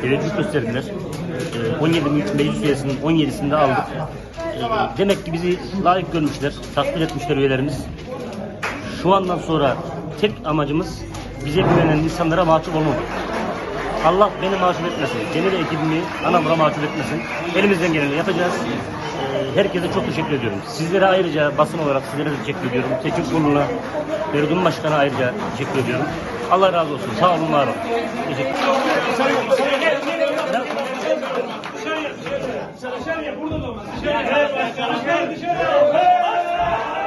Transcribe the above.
Teveccüh gösterdiler. 17 meclis üyesinin 17'sini de aldık. Ee, demek ki bizi layık görmüşler, takdir etmişler üyelerimiz. Şu andan sonra tek amacımız bize güvenen insanlara mahcup olmamak. Allah beni mahcup etmesin. Cemil ekibimi anamura mahcup etmesin. Elimizden geleni yapacağız. Ee, Herkese çok teşekkür ediyorum. Sizlere ayrıca basın olarak sizlere de teşekkür ediyorum. Tekin Kurulu'na, Feridun Başkan'a ayrıca teşekkür ediyorum. Allah razı olsun. Sağ olun, var olun. Teşekkür Dışarıya, burada da olmaz. Dışarıya, dışarıya.